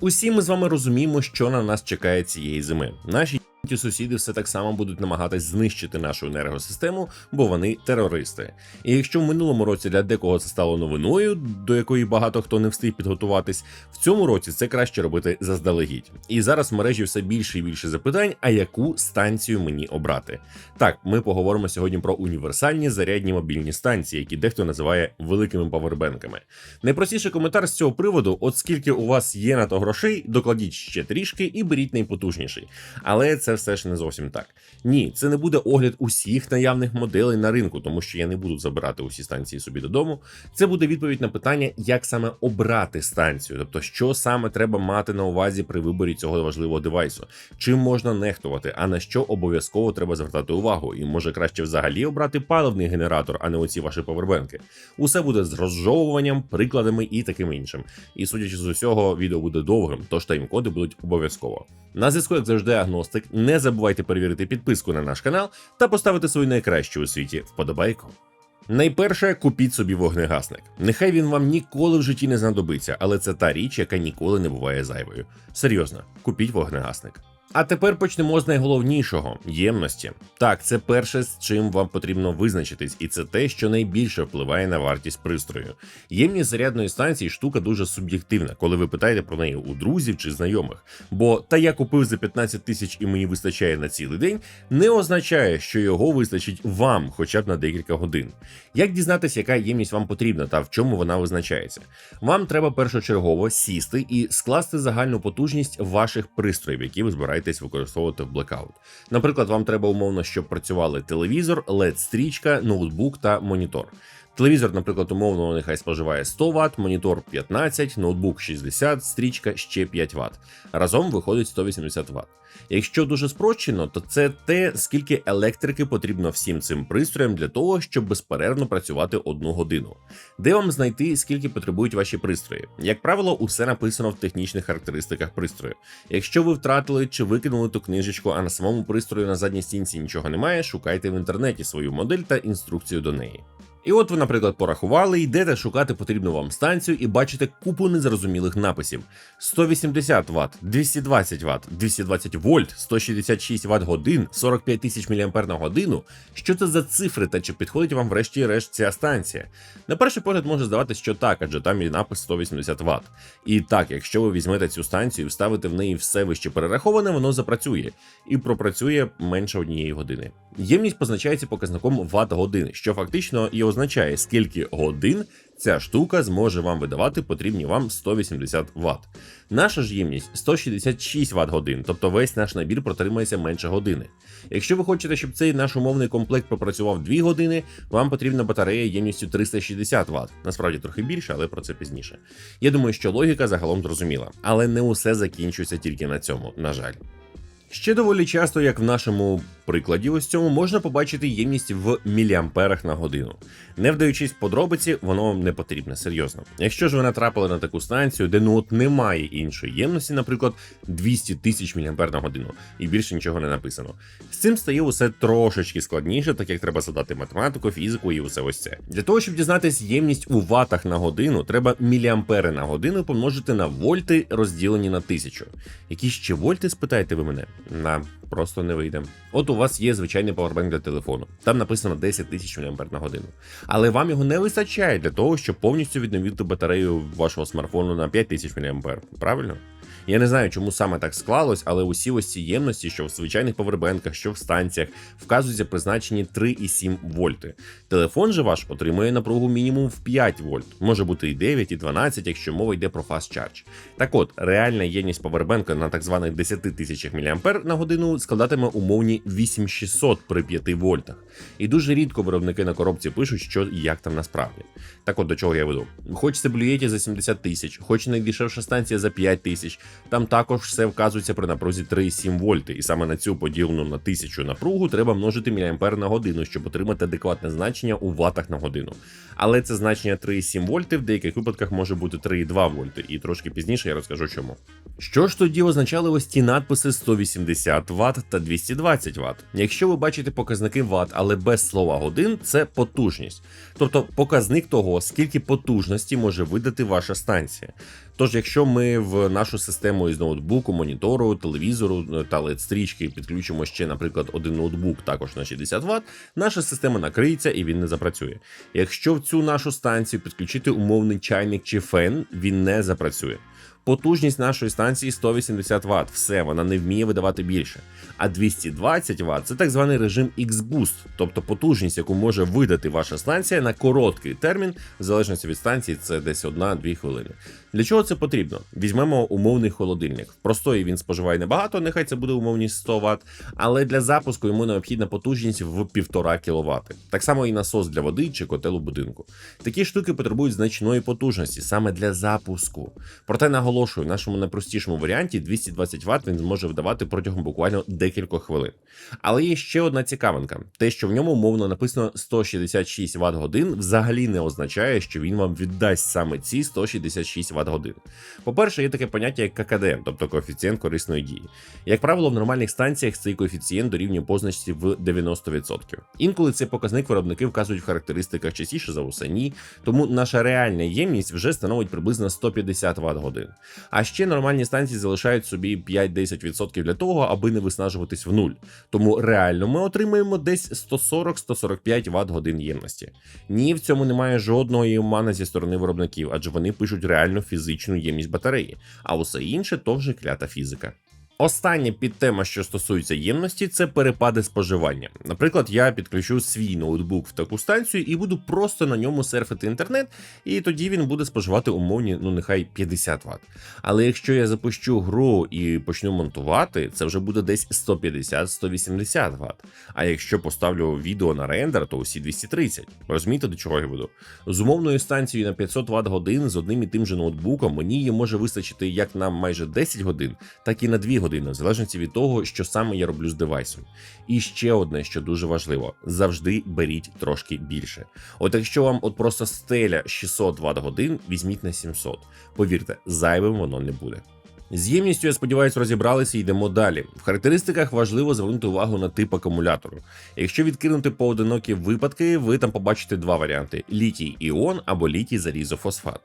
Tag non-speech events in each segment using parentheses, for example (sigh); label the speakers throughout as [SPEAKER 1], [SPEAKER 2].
[SPEAKER 1] Усі ми з вами розуміємо, що на нас чекає цієї зими. Наші ті сусіди все так само будуть намагатись знищити нашу енергосистему, бо вони терористи. І якщо в минулому році для декого це стало новиною, до якої багато хто не встиг підготуватись, в цьому році це краще робити заздалегідь. І зараз в мережі все більше і більше запитань, а яку станцію мені обрати. Так, ми поговоримо сьогодні про універсальні зарядні мобільні станції, які дехто називає великими павербенками. Найпростіший коментар з цього приводу: от скільки у вас є на то грошей, докладіть ще трішки і беріть найпотужніший. Але це все ж не зовсім так. Ні, це не буде огляд усіх наявних моделей на ринку, тому що я не буду забирати усі станції собі додому. Це буде відповідь на питання, як саме обрати станцію, тобто що саме треба мати на увазі при виборі цього важливого девайсу, чим можна нехтувати, а на що обов'язково треба звертати увагу, і може краще взагалі обрати паливний генератор, а не оці ваші павербенки. Усе буде з розжовуванням, прикладами і таким іншим. І судячи з усього, відео буде довгим, тож тайм-коди будуть обов'язково. На зв'язку, як завжди, агностик. Не забувайте перевірити підписку на наш канал та поставити свою найкращу у світі вподобайку. Найперше, купіть собі вогнегасник. Нехай він вам ніколи в житті не знадобиться, але це та річ, яка ніколи не буває зайвою. Серйозно, купіть вогнегасник. А тепер почнемо з найголовнішого ємності. Так, це перше, з чим вам потрібно визначитись, і це те, що найбільше впливає на вартість пристрою. Ємність зарядної станції штука дуже суб'єктивна, коли ви питаєте про неї у друзів чи знайомих. Бо та я купив за 15 тисяч і мені вистачає на цілий день, не означає, що його вистачить вам хоча б на декілька годин. Як дізнатися, яка ємність вам потрібна та в чому вона визначається? Вам треба першочергово сісти і скласти загальну потужність ваших пристроїв, які ви збираєтесь використовувати в блекаут. Наприклад, вам треба умовно, щоб працювали телевізор, led стрічка ноутбук та монітор. Телевізор, наприклад, умовно, нехай споживає 100 Вт, монітор 15, ноутбук 60, стрічка ще 5 Вт. Разом виходить 180 Вт. Якщо дуже спрощено, то це те, скільки електрики потрібно всім цим пристроям для того, щоб безперервно працювати одну годину. Де вам знайти, скільки потребують ваші пристрої? Як правило, усе написано в технічних характеристиках пристрою. Якщо ви втратили чи викинули ту книжечку, а на самому пристрою на задній стінці нічого немає, шукайте в інтернеті свою модель та інструкцію до неї. І от ви, наприклад, порахували, йдете шукати потрібну вам станцію і бачите купу незрозумілих написів: 180 Вт, 220 Вт, 220 вольт, 166 Вт годин, 45 тисяч мА на годину. Що це за цифри та чи підходить вам врешті-решт ця станція? На перший погляд може здаватися, що так, адже там є напис 180 Вт. І так, якщо ви візьмете цю станцію і вставите в неї все вище перераховане, воно запрацює і пропрацює менше однієї години. Ємність позначається показником Вт годин, що фактично і означає, скільки годин ця штука зможе вам видавати потрібні вам 180 Вт. Наша ж ємність 166 Вт годин, тобто весь наш набір протримається менше години. Якщо ви хочете, щоб цей наш умовний комплект пропрацював 2 години, вам потрібна батарея ємністю 360 Вт. Насправді трохи більше, але про це пізніше. Я думаю, що логіка загалом зрозуміла, але не усе закінчується тільки на цьому, на жаль. Ще доволі часто, як в нашому прикладі, ось цьому можна побачити ємність в міліамперах на годину. Не вдаючись в подробиці, воно не потрібне серйозно. Якщо ж ви натрапили на таку станцію, де ну от немає іншої ємності, наприклад, 200 тисяч мА на годину, і більше нічого не написано. З цим стає усе трошечки складніше, так як треба задати математику, фізику і усе ось це. Для того, щоб дізнатись ємність у ватах на годину, треба міліампери на годину помножити на вольти, розділені на тисячу. Які ще вольти, спитаєте ви мене? На просто не вийде. От у вас є звичайний павербанк для телефону. Там написано 10 тисяч мА на годину. Але вам його не вистачає для того, щоб повністю відновити батарею вашого смартфону на 5 тисяч мА. Правильно? Я не знаю, чому саме так склалось, але усі ось ці ємності, що в звичайних повербенках, що в станціях, вказуються призначені 3,7 вольти. Телефон же ваш отримує напругу мінімум в 5 вольт, може бути і 9, і 12, якщо мова йде про fast charge. Так от, реальна ємність повербенка на так званих 10 тисячах мА на годину складатиме умовні 8600 при 5 вольтах. І дуже рідко виробники на коробці пишуть, що і як там насправді. Так от до чого я веду. Хоч це блюєті за 70 тисяч, хоч найдешевша станція за 5 тисяч. Там також все вказується при напрузі 3,7 вольти, і саме на цю поділену на 1000 напругу треба множити міліампер на годину, щоб отримати адекватне значення у ватах на годину. Але це значення 3,7 вольти в деяких випадках може бути 3,2 вольти, і трошки пізніше я розкажу чому. Що ж тоді означали ось ті надписи 180 Вт та 220 Вт? Якщо ви бачите показники Вт, але без слова годин, це потужність. Тобто показник того, скільки потужності може видати ваша станція. Тож, якщо ми в нашу систему із ноутбуку, монітору, телевізору е, та LED-стрічки підключимо ще, наприклад, один ноутбук також на 60 Вт, наша система накриється і він не запрацює. Якщо в цю нашу станцію підключити умовний чайник чи фен, він не запрацює. Потужність нашої станції 180 Вт. Все, вона не вміє видавати більше. А 220 Вт це так званий режим X-Boost, тобто потужність, яку може видати ваша станція на короткий термін, в залежності від станції, це десь 1-2 хвилини. Для чого це потрібно? Візьмемо умовний холодильник. В простої він споживає небагато, нехай це буде умовні 100 Вт, але для запуску йому необхідна потужність в 1,5 кВт. Так само і насос для води чи котел у будинку. Такі штуки потребують значної потужності саме для запуску. Проте наголошую, в нашому найпростішому варіанті 220 Вт він зможе видавати протягом буквально декількох хвилин. Але є ще одна цікавинка: те, що в ньому умовно написано 166 Вт годин, взагалі не означає, що він вам віддасть саме ці 166 Вт годин. По-перше, є таке поняття як ККД, тобто коефіцієнт корисної дії. Як правило, в нормальних станціях цей коефіцієнт дорівнює позначці в 90%. Інколи цей показник виробники вказують в характеристиках частіше за усе ні, тому наша реальна ємність вже становить приблизно 150 Вт годин. А ще нормальні станції залишають собі 5-10% для того, аби не виснажуватись в нуль. Тому реально ми отримаємо десь 140-145 Вт годин ємності. Ні, в цьому немає жодного омана зі сторони виробників, адже вони пишуть реальну фізичну ємність батареї, а усе інше то вже клята фізика. Остання підтема, що стосується ємності, це перепади споживання. Наприклад, я підключу свій ноутбук в таку станцію і буду просто на ньому серфити інтернет, і тоді він буде споживати умовні, ну нехай 50 Вт. Але якщо я запущу гру і почну монтувати, це вже буде десь 150-180 Вт. А якщо поставлю відео на рендер, то усі 230. Розумієте, до чого я веду? З умовною станцією на 500 Вт годин з одним і тим же ноутбуком мені її може вистачити як на майже 10 годин, так і на 2 години години, в залежності від того, що саме я роблю з девайсом. І ще одне, що дуже важливо: завжди беріть трошки більше. От якщо вам от просто стеля 600 Вт годин, візьміть на 700. Повірте, зайвим воно не буде. З ємністю, я сподіваюся, розібралися і йдемо далі. В характеристиках важливо звернути увагу на тип акумулятору. Якщо відкинути поодинокі випадки, ви там побачите два варіанти: літій іон або літій залізофосфат.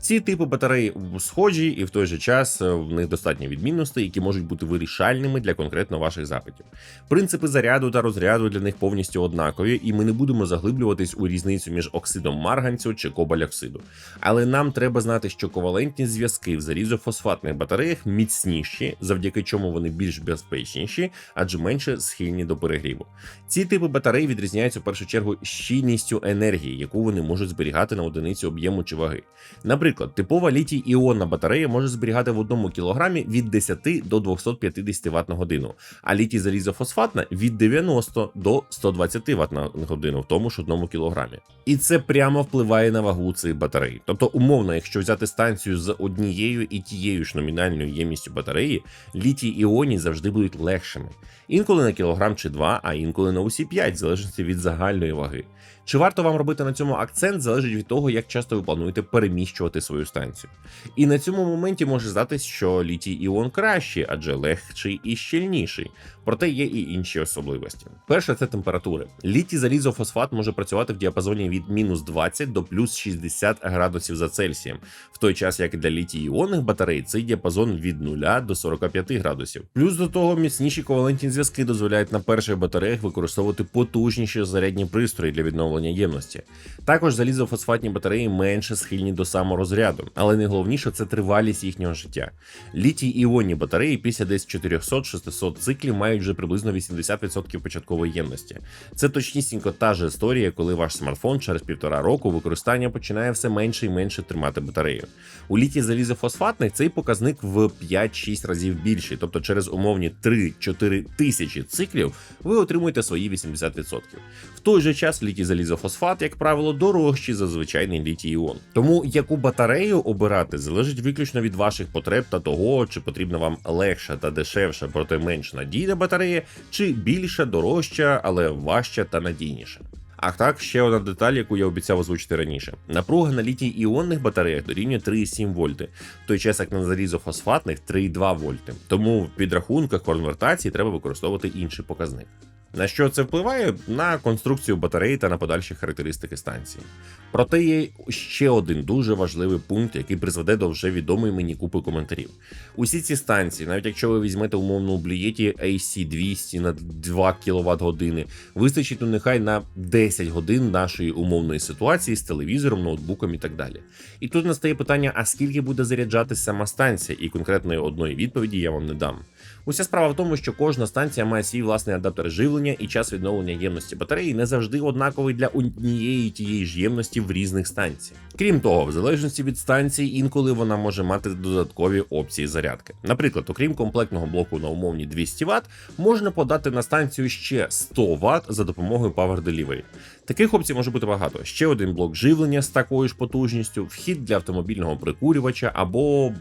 [SPEAKER 1] Ці типи батарей схожі, і в той же час е, в них достатньо відмінностей, які можуть бути вирішальними для конкретно ваших запитів. Принципи заряду та розряду для них повністю однакові, і ми не будемо заглиблюватись у різницю між оксидом марганцю чи кобальоксиду. Але нам треба знати, що ковалентні зв'язки в залізофосфатних батареях міцніші, завдяки чому вони більш безпечніші, адже менше схильні до перегріву. Ці типи батарей відрізняються в першу чергу щільністю енергії, яку вони можуть зберігати на одиницю об'єму чи ваги. Наприклад, типова літій іонна батарея може зберігати в одному кілограмі від 10 до 250 Вт на годину, а літій залізофосфатна від 90 до 120 Вт на годину в тому ж одному кілограмі. І це прямо впливає на вагу цих батарей. Тобто, умовно, якщо взяти станцію з однією і тією ж номінальною ємністю батареї, літій іоні завжди будуть легшими. Інколи на кілограм чи два, а інколи на усі 5, в залежності від загальної ваги. Чи варто вам робити на цьому акцент, залежить від того, як часто ви плануєте переміщувати свою станцію. І на цьому моменті може здатись, що літій іон кращий, адже легший і щільніший. Проте є і інші особливості. Перше це температури. Літій залізофосфат може працювати в діапазоні від мінус 20 до плюс 60 градусів за Цельсієм, в той час як для літій іонних батарей цей діапазон від 0 до 45 градусів. Плюс до того міцніші ковалентні зв'язки дозволяють на перших батареях використовувати потужніші зарядні пристрої для відновлення ємності. Також залізофосфатні батареї менше схильні до саморозряду, але найголовніше це тривалість їхнього життя. Літій іонні батареї після десь 400-600 циклів мають вже приблизно 80% початкової ємності. Це точнісінько та ж історія, коли ваш смартфон через півтора року використання починає все менше і менше тримати батарею. У літій залізофосфатних цей показник в 5-6 разів більший, тобто через умовні 3-4 тисячі циклів ви отримуєте свої 80%. В той же час літій залізофосфат, як правило, дорожчий за звичайний літій іон. Тому яку батарею обирати залежить виключно від ваших потреб та того, чи потрібна вам легша та дешевша, проте менш надійна батарея, чи більша, дорожча, але важча та надійніша. А так, ще одна деталь, яку я обіцяв озвучити раніше. Напруга на літій іонних батареях дорівнює 3,7 вольти, в той час як на залізофосфатних 3,2 вольти. Тому в підрахунках конвертації треба використовувати інший показник. На що це впливає? На конструкцію батареї та на подальші характеристики станції. Проте є ще один дуже важливий пункт, який призведе до вже відомої мені купи коментарів. Усі ці станції, навіть якщо ви візьмете умовну блієті AC200 на 2 кВт години, вистачить ну нехай на 10 годин нашої умовної ситуації з телевізором, ноутбуком і так далі. І тут настає питання: а скільки буде заряджатися сама станція? І конкретної одної відповіді я вам не дам. Уся справа в тому, що кожна станція має свій власний адаптер живлення, і час відновлення ємності батареї не завжди однаковий для однієї тієї ж ємності в різних станціях. Крім того, в залежності від станції, інколи вона може мати додаткові опції зарядки. Наприклад, окрім комплектного блоку на умовні 200 Вт, можна подати на станцію ще 100 Вт за допомогою Power Delivery. Таких опцій може бути багато. Ще один блок живлення з такою ж потужністю, вхід для автомобільного прикурювача або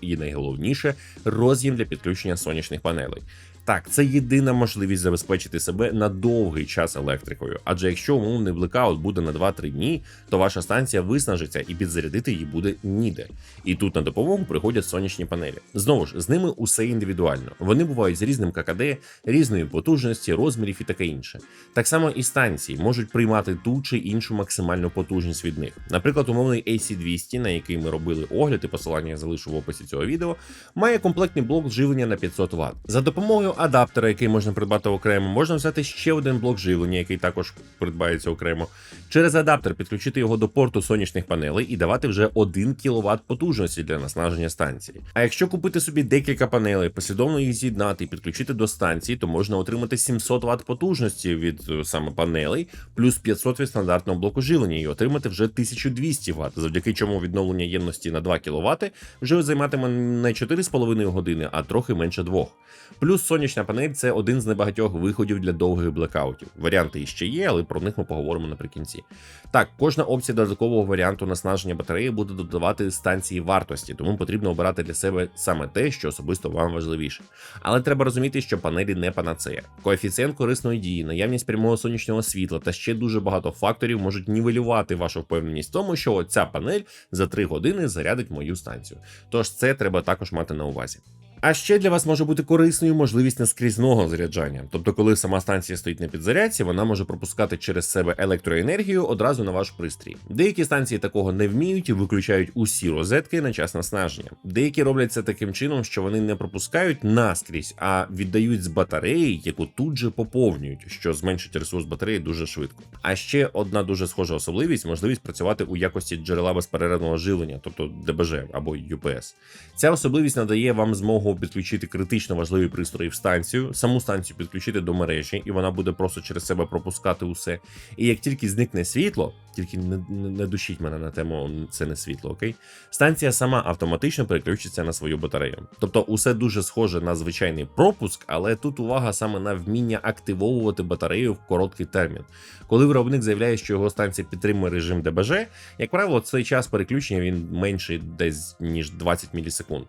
[SPEAKER 1] і найголовніше роз'єм для підключення сонячних панелей. Так, це єдина можливість забезпечити себе на довгий час електрикою. Адже якщо умовний блекаут буде на 2-3 дні, то ваша станція виснажиться і підзарядити її буде ніде. І тут на допомогу приходять сонячні панелі. Знову ж з ними усе індивідуально. Вони бувають з різним ККД, різної потужності, розмірів і таке інше. Так само і станції можуть приймати ту чи іншу максимальну потужність від них. Наприклад, умовний AC200, на який ми робили огляд, і посилання я залишу в описі цього відео, має комплектний блок живлення на 500 Вт. За допомогою адаптера, який можна придбати окремо, можна взяти ще один блок живлення, який також придбається окремо. Через адаптер підключити його до порту сонячних панелей і давати вже 1 кВт потужності для наснаження станції. А якщо купити собі декілька панелей, послідовно їх з'єднати і підключити до станції, то можна отримати 700 Вт потужності від е, саме панелей, плюс 500 від стандартного блоку живлення і отримати вже 1200 Вт, завдяки чому відновлення ємності на 2 кВт вже займатиме не 4,5 години, а трохи менше 2. Плюс сонячна панель це один з небагатьох виходів для довгих блекаутів. Варіанти іще є, але про них ми поговоримо наприкінці. Так, кожна опція додаткового варіанту наснаження батареї буде додавати станції вартості, тому потрібно обирати для себе саме те, що особисто вам важливіше. Але треба розуміти, що панелі не панацея. Коефіцієнт корисної дії, наявність прямого сонячного світла та ще дуже багато факторів можуть нівелювати вашу впевненість в тому, що ця панель за 3 години зарядить мою станцію. Тож це треба також мати на увазі. А ще для вас може бути корисною можливість наскрізного заряджання. Тобто, коли сама станція стоїть на підзарядці, вона може пропускати через себе електроенергію одразу на ваш пристрій. Деякі станції такого не вміють і виключають усі розетки на час наснаження. Деякі роблять це таким чином, що вони не пропускають наскрізь, а віддають з батареї, яку тут же поповнюють, що зменшить ресурс батареї дуже швидко. А ще одна дуже схожа особливість можливість працювати у якості джерела безперервного живлення, тобто ДБЖ або UPS. Ця особливість надає вам змогу підключити критично важливі пристрої в станцію, саму станцію підключити до мережі, і вона буде просто через себе пропускати усе. І як тільки зникне світло, тільки не, не душіть мене на тему це не світло, окей? Станція сама автоматично переключиться на свою батарею. Тобто, усе дуже схоже на звичайний пропуск, але тут увага саме на вміння активовувати батарею в короткий термін. Коли виробник заявляє, що його станція підтримує режим ДБЖ, як правило, цей час переключення він менший десь ніж 20 мілісекунд.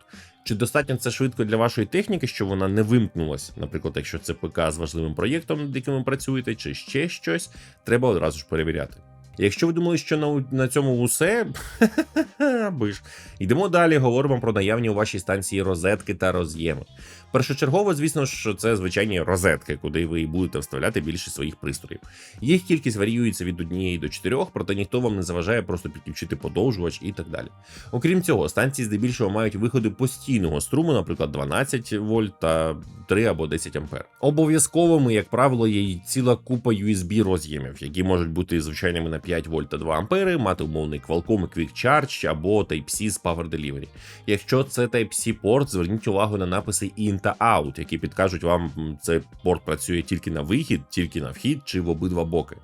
[SPEAKER 1] Чи достатньо це швидко для вашої техніки, що вона не вимкнулась? Наприклад, якщо це ПК з важливим проєктом, над яким ви працюєте, чи ще щось, треба одразу ж перевіряти. Якщо ви думали, що на, на цьому усе, (laughs) ж. Йдемо далі, говоримо про наявні у вашій станції розетки та роз'єми. Першочергово, звісно що це звичайні розетки, куди ви будете вставляти більше своїх пристроїв. Їх кількість варіюється від однієї до чотирьох, проте ніхто вам не заважає просто підключити подовжувач і так далі. Окрім цього, станції здебільшого мають виходи постійного струму, наприклад, 12 вольт та 3 або 10 ампер. Обов'язковими, як правило, є й ціла купа USB роз'ємів, які можуть бути звичайними на 5 вольт та 2 ампери, мати умовний Qualcomm Quick Charge або Type-C з Power Delivery. Якщо це Type-C порт, зверніть увагу на написи IN та out, які підкажуть вам, цей порт працює тільки на вихід, тільки на вхід чи в обидва боки.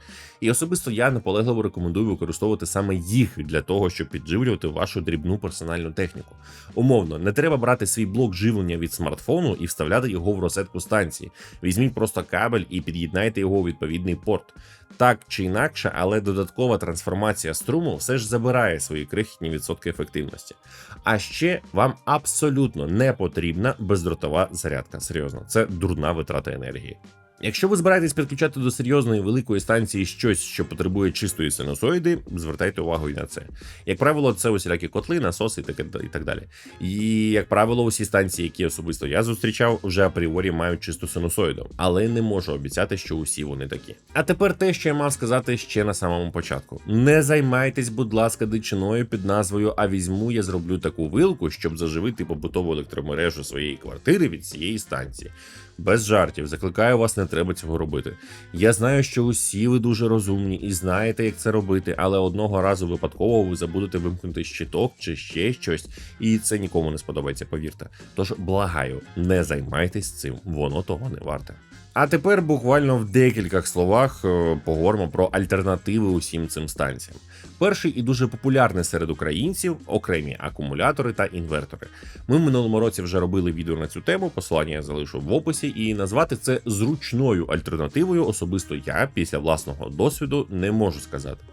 [SPEAKER 1] І особисто я наполегливо рекомендую використовувати саме їх для того, щоб підживлювати вашу дрібну персональну техніку. Умовно, не треба брати свій блок живлення від смартфону і вставляти його в розетку станції. Візьміть просто кабель і під'єднайте його у відповідний порт. Так чи інакше, але додаткова трансформація струму все ж забирає свої крихітні відсотки ефективності. А ще вам абсолютно не потрібна бездротова зарядка. Серйозно, це дурна витрата енергії. Якщо ви збираєтесь підключати до серйозної великої станції щось, що потребує чистої синусоїди, звертайте увагу і на це. Як правило, це усілякі котли, насоси і так, далі. І як правило, усі станції, які особисто я зустрічав, вже апріорі мають чисту синусоїду, але не можу обіцяти, що усі вони такі. А тепер те, що я мав сказати ще на самому початку: не займайтесь, будь ласка, дичиною під назвою А візьму, я зроблю таку вилку, щоб заживити побутову електромережу своєї квартири від цієї станції. Без жартів, закликаю вас, не треба цього робити. Я знаю, що усі ви дуже розумні і знаєте, як це робити, але одного разу випадково ви забудете вимкнути щиток чи ще щось, і це нікому не сподобається, повірте. Тож благаю, не займайтесь цим, воно того не варте. А тепер буквально в декількох словах е, поговоримо про альтернативи усім цим станціям. Перший і дуже популярний серед українців окремі акумулятори та інвертори. Ми в минулому році вже робили відео на цю тему. Посилання я залишу в описі, і назвати це зручною альтернативою особисто я після власного досвіду не можу сказати.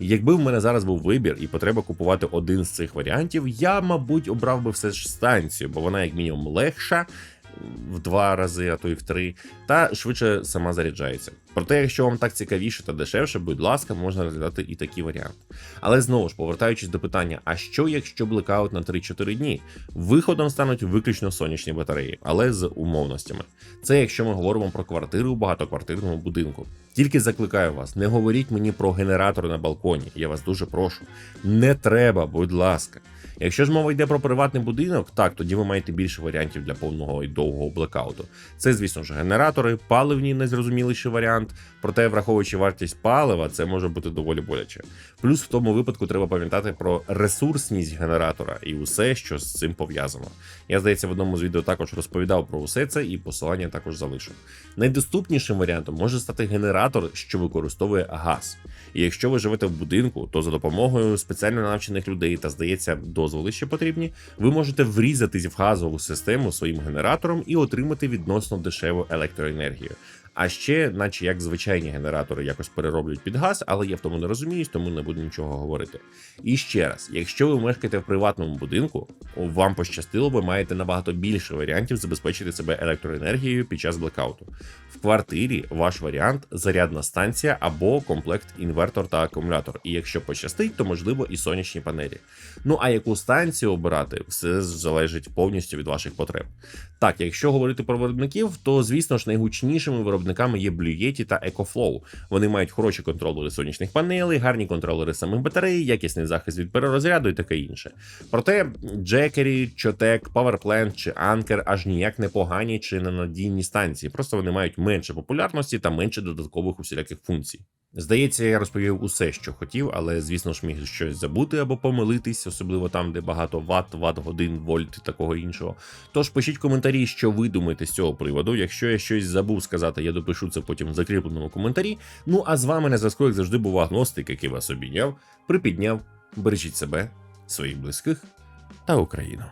[SPEAKER 1] Якби в мене зараз був вибір і потреба купувати один з цих варіантів, я, мабуть, обрав би все ж станцію, бо вона як мінімум легша. В два рази, а то й в три, та швидше сама заряджається. Проте, якщо вам так цікавіше та дешевше, будь ласка, можна розглядати і такі варіанти. Але знову ж повертаючись до питання: а що якщо блекаут на 3-4 дні? Виходом стануть виключно сонячні батареї, але з умовностями. Це якщо ми говоримо про квартири у багатоквартирному будинку. Тільки закликаю вас, не говоріть мені про генератор на балконі. Я вас дуже прошу. Не треба, будь ласка. Якщо ж мова йде про приватний будинок, так тоді ви маєте більше варіантів для повного і довгого блекауту. Це, звісно ж, генератори, паливні найзрозуміліший варіант. Проте, враховуючи вартість палива, це може бути доволі боляче. Плюс в тому випадку треба пам'ятати про ресурсність генератора і усе, що з цим пов'язано. Я здається, в одному з відео також розповідав про усе це, і посилання також залишу. Найдоступнішим варіантом може стати генератор, що використовує газ. І якщо ви живете в будинку, то за допомогою спеціально навчених людей та здається, дозволи потрібні, ви можете врізатись в газову систему своїм генератором і отримати відносно дешеву електроенергію. А ще, наче як звичайні генератори якось перероблюють під газ, але я в тому не розуміюсь, тому не буду нічого говорити. І ще раз, якщо ви мешкаєте в приватному будинку, вам пощастило, ви маєте набагато більше варіантів забезпечити себе електроенергією під час блекауту. В квартирі ваш варіант зарядна станція або комплект інвертор та акумулятор. І якщо пощастить, то можливо і сонячні панелі. Ну а яку станцію обирати, все залежить повністю від ваших потреб. Так, якщо говорити про виробників, то звісно ж найгучнішими виробниками є Blue Yeti та EcoFlow. Вони мають хороші контролери сонячних панелей, гарні контролери самих батарей, якісний захист від перерозряду і таке інше. Проте Джекері, Чотек, PowerPlant чи Anker аж ніяк не погані чи ненадійні станції. Просто вони мають менше популярності та менше додаткових усіляких функцій. Здається, я розповів усе, що хотів, але звісно ж міг щось забути або помилитись, особливо там, де багато ватт, ватт, годин, вольт і такого іншого. Тож пишіть коментарі, що ви думаєте з цього приводу. Якщо я щось забув сказати, я допишу це потім в закріпленому коментарі. Ну а з вами на зв'язку, як завжди, був агностик, який вас обійняв, припідняв. Бережіть себе, своїх близьких та Україну.